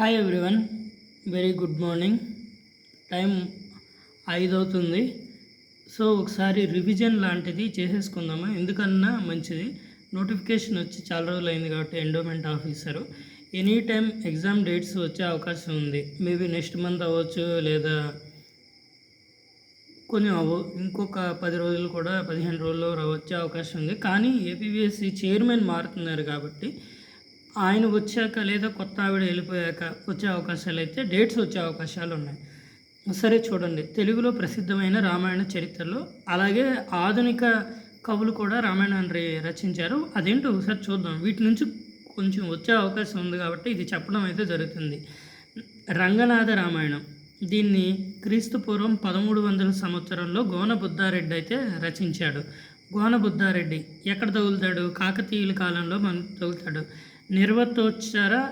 Hi everyone very good morning time ఐదు అవుతుంది so ఒకసారి రివిజన్ లాంటిది చేసేసుకుందాము? ఎందుకన్నా మంచిది. నోటిఫికేషన్ వచ్చి చాలా రోజులు అయింది కాబట్టి endowment officer any time exam dates వచ్చే అవకాశం ఉంది. మేబీ నెక్స్ట్ మంత్ అవ్వచ్చు లేదా కొంచెం అవ్వ ఇంకొక పది రోజులు కూడా పదిహేను రోజుల్లో వచ్చే అవకాశం ఉంది. కానీ ఏపీఎస్సి చైర్మన్ మారుతున్నారు కాబట్టి ఆయన వచ్చాక లేదా కొత్త ఆవిడ వెళ్ళిపోయాక వచ్చే అవకాశాలు అయితే డేట్స్ వచ్చే అవకాశాలు ఉన్నాయి. సరే చూడండి. తెలుగులో ప్రసిద్ధమైన రామాయణ చరిత్రలో అలాగే ఆధునిక కవులు కూడా రామాయణాన్ని రచించారు. అదేంటో ఒకసారి చూద్దాం. వీటి నుంచి కొంచెం వచ్చే అవకాశం ఉంది కాబట్టి ఇది చెప్పడం అయితే జరుగుతుంది. రంగనాథ రామాయణం. దీన్ని క్రీస్తు పూర్వం పదమూడు వందల సంవత్సరంలో గోన బుద్ధారెడ్డి అయితే రచించాడు. గోన బుద్ధారెడ్డి ఎక్కడ తగులుతాడు? కాకతీయుల కాలంలో మనం తగులుతాడు. నిర్వతోచ్చర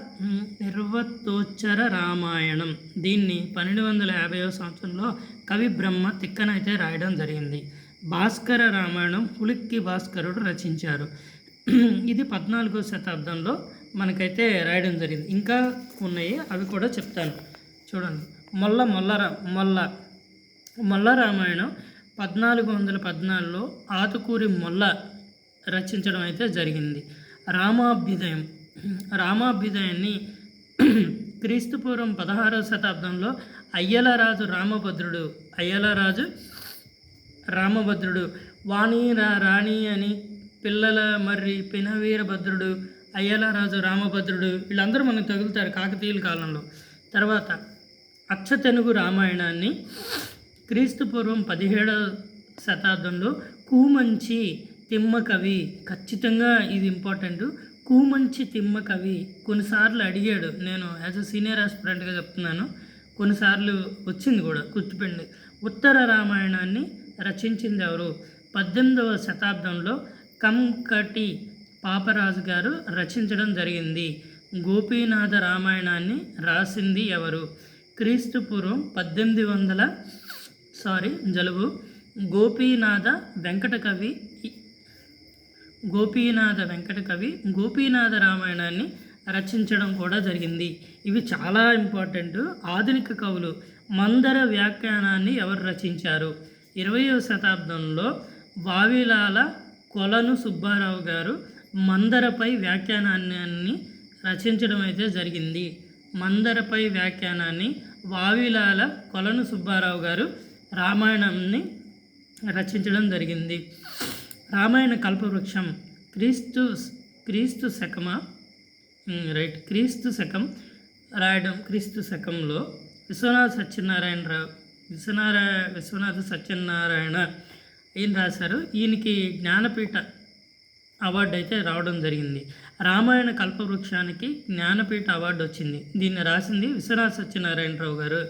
నిర్వతోచ్చర రామాయణం. దీన్ని పన్నెండు వందల యాభైవ సంవత్సరంలో కవి బ్రహ్మ తిక్కనైతే రాయడం జరిగింది. భాస్కర రామాయణం పులిక్కి భాస్కరుడు రచించారు. ఇది పద్నాలుగో శతాబ్దంలో మనకైతే రాయడం జరిగింది. ఇంకా ఉన్నాయి అవి కూడా చెప్తాను. చూడండి. మొల్ల మొల్ల మొల్ల మొల్ల రామాయణం పద్నాలుగు వందల పద్నాలుగులో ఆతుకూరి మొల్ల రచించడం అయితే జరిగింది. రామాభ్యుదయం. రామాభ్యుదయాన్ని క్రీస్తుపూర్వం పదహారవ శతాబ్దంలో అయ్యలరాజు రామభద్రుడు అయ్యలరాజు రామభద్రుడు వాణి రా రాణి అని పిల్లల మర్రి పినవీరభద్రుడు అయ్యలరాజు రామభద్రుడు వీళ్ళందరూ మనకు తగులుతారు కాకతీయుల కాలంలో. తర్వాత అచ్చతెనుగు రామాయణాన్ని క్రీస్తుపూర్వం పదిహేడవ శతాబ్దంలో కూమంచి తిమ్మ కవి ఖచ్చితంగా ఇది ఇంపార్టెంట్ కూమంచి తిమ్మ కవి కొన్నిసార్లు అడిగాడు. నేను యాజ్ అ సీనియర్ ఆస్పిరెంట్గా చెప్తున్నాను. కొన్నిసార్లు వచ్చింది కూడా గుర్తుపెండి. ఉత్తర రామాయణాన్ని రచించింది ఎవరు? పద్దెనిమిదవ శతాబ్దంలో కంకటి పాపరాజు గారు రచించడం జరిగింది. గోపీనాథ రామాయణాన్ని రాసింది ఎవరు? క్రీస్తు పూర్వం పద్దెనిమిది వందల సారీ జలుబు గోపీనాథ వెంకట కవి గోపీనాథ వెంకట కవి గోపీనాథ రామాయణాన్ని రచించడం కూడా జరిగింది. ఇవి చాలా ఇంపార్టెంట్ ఆధునిక కవులు మందర వ్యాఖ్యానాన్ని ఎవరు రచించారు? ఇరవయవ శతాబ్దంలో వావిలాల కొలను సుబ్బారావు గారు మందరపై వ్యాఖ్యానాన్ని రచించడం అయితే జరిగింది. మందరపై వ్యాఖ్యానాన్ని వావిలాల కొలను సుబ్బారావు గారు రామాయణాన్ని రచించడం జరిగింది. రామాయణ కల్పవృక్షం క్రీస్తు క్రీస్తు శకమ రైట్ క్రీస్తు శకం రాయడం క్రీస్తు శకంలో విశ్వనాథ సత్యనారాయణ రావు విశ్వనారాయ విశ్వనాథ సత్యనారాయణ ఈయన రాశారు? ఈయనకి జ్ఞానపీఠ అవార్డు అయితే రావడం జరిగింది. రామాయణ కల్పవృక్షానికి జ్ఞానపీఠ అవార్డు వచ్చింది. దీన్ని రాసింది విశ్వనాథ సత్యనారాయణరావు గారు.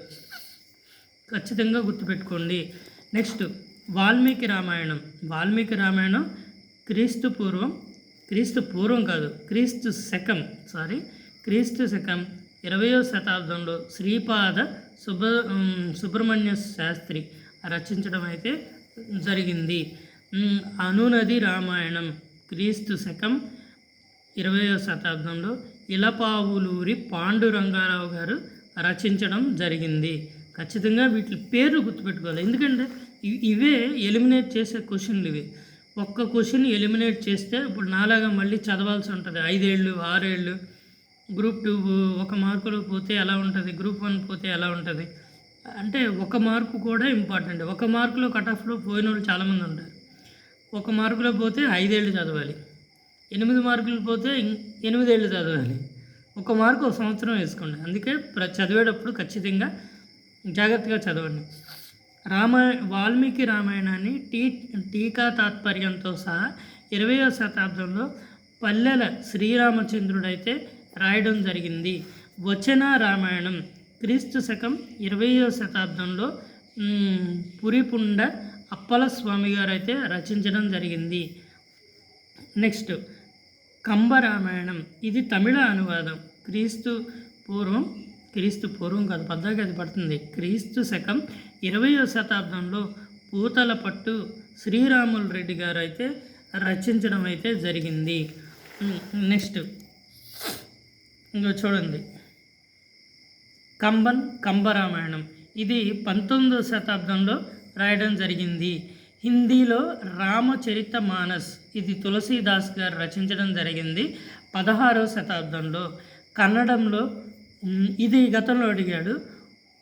ఖచ్చితంగా గుర్తుపెట్టుకోండి. నెక్స్ట్ వాల్మీకి రామాయణం. వాల్మీకి రామాయణం క్రీస్తు పూర్వం క్రీస్తు పూర్వం కాదు క్రీస్తు శకం సారీ క్రీస్తు శకం ఇరవయో శతాబ్దంలో శ్రీపాద సుబ్ర సుబ్రహ్మణ్య శాస్త్రి రచించడం అయితే జరిగింది. అనునది రామాయణం క్రీస్తు శకం ఇరవయో శతాబ్దంలో ఇలపావులూరి పాండురంగారావు గారు రచించడం జరిగింది. ఖచ్చితంగా వీటి పేర్లు గుర్తుపెట్టుకోవాలి. ఎందుకంటే ఇవే ఎలిమినేట్ చేసే క్వశ్చన్లు ఇవి. ఒక్క క్వశ్చన్ ఎలిమినేట్ చేస్తే ఇప్పుడు నాలాగా మళ్ళీ చదవాల్సి ఉంటుంది. ఐదేళ్ళు ఆరేళ్ళు గ్రూప్ టూ ఒక మార్కులో పోతే ఎలా ఉంటుంది? గ్రూప్ వన్ పోతే ఎలా ఉంటుంది? అంటే ఒక మార్కు కూడా ఇంపార్టెంట్. ఒక మార్కులో కట్ ఆఫ్లో పోయిన వాళ్ళు చాలామంది ఉంటారు. ఒక మార్కులో పోతే ఐదేళ్ళు చదవాలి. ఎనిమిది మార్కులు పోతే ఇం- ఎనిమిదేళ్ళు చదవాలి. ఒక మార్కు ఒక సంవత్సరం వేసుకోండి. అందుకే ప్ర చదివేటప్పుడు ఖచ్చితంగా జాగ్రత్తగా చదవండి. రామ వాల్మీకి రామాయణాన్ని టీ టీకా తాత్పర్యంతో సహా ఇరవయో శతాబ్దంలో పల్లెల శ్రీరామచంద్రుడైతే రాయడం జరిగింది. వచన రామాయణం క్రీస్తు శకం ఇరవయో శతాబ్దంలో పురిపుండ అప్పల స్వామి గారు అయితే రచించడం జరిగింది. నెక్స్ట్ కంబ రామాయణం. ఇది తమిళ అనువాదం. క్రీస్తు పూర్వం క్రీస్తు పూర్వం కాదు పద్దాకి అది పడుతుంది. క్రీస్తు శకం ఇరవయో శతాబ్దంలో పూతల పట్టు శ్రీరాములు రెడ్డి గారు అయితే రచించడం అయితే జరిగింది. నెక్స్ట్ ఇంకా చూడండి. కంబన్ కంబరామాయణం. ఇది పంతొమ్మిదవ శతాబ్దంలో రాయడం జరిగింది. హిందీలో రామచరిత మానస్ ఇది తులసీదాస్ గారు రచించడం జరిగింది పదహారవ శతాబ్దంలో. కన్నడంలో ఇది గతంలో అడిగాడు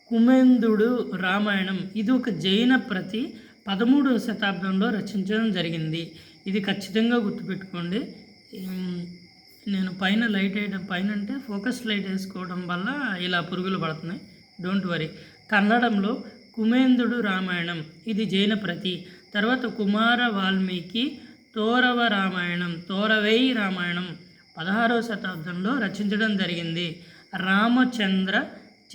కుమేందుడు రామాయణం ఇది ఒక జైన ప్రతి పదమూడవ శతాబ్దంలో రచించడం జరిగింది. ఇది ఖచ్చితంగా గుర్తుపెట్టుకోండి. నేను పైన లైట్ వేయడం పైన అంటే ఫోకస్ లైట్ వేసుకోవడం వల్ల ఇలా పురుగులు పడుతున్నాయి. డోంట్ వరీ కన్నడంలో కుమేందుడు రామాయణం ఇది జైన ప్రతి. తర్వాత కుమార వాల్మీకి తోరవ రామాయణం తోరవై రామాయణం పదహారవ శతాబ్దంలో రచించడం జరిగింది. రామచంద్ర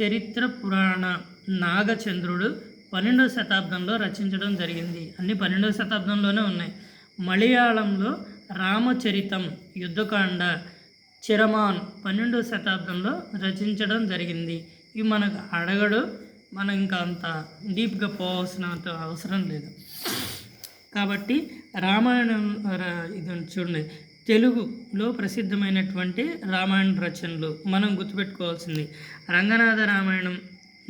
చరిత్ర పురాణ నాగచంద్రుడు పన్నెండవ శతాబ్దంలో రచించడం జరిగింది. అన్ని పన్నెండవ శతాబ్దంలోనే ఉన్నాయి. మలయాళంలో రామచరితం యుద్ధకాండ చిరమాన్ పన్నెండవ శతాబ్దంలో రచించడం జరిగింది. ఇవి మనకు అడగడు మనం ఇంకా అంత డీప్గా పోవాల్సిన అవసరం లేదు. కాబట్టి రామాయణం ఇది చూడండి. తెలుగులో ప్రసిద్ధమైనటువంటి రామాయణ రచనలు మనం గుర్తుపెట్టుకోవాల్సింది. రంగనాథ రామాయణం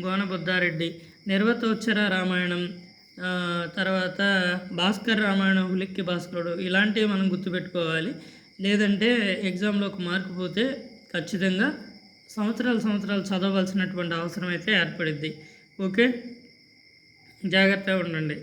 గోనబుద్ధారెడ్డి నిర్వతోచ్చర రామాయణం తర్వాత భాస్కర్ రామాయణం ఉలిక్కి భాస్కరుడు ఇలాంటివి మనం గుర్తుపెట్టుకోవాలి. లేదంటే ఎగ్జామ్లో ఒక మార్కు పోతే ఖచ్చితంగా సంవత్సరాలు సంవత్సరాలు చదవవలసినటువంటి అవసరం అయితే ఏర్పడిద్ది. ఓకే? జాగ్రత్తగా ఉండండి.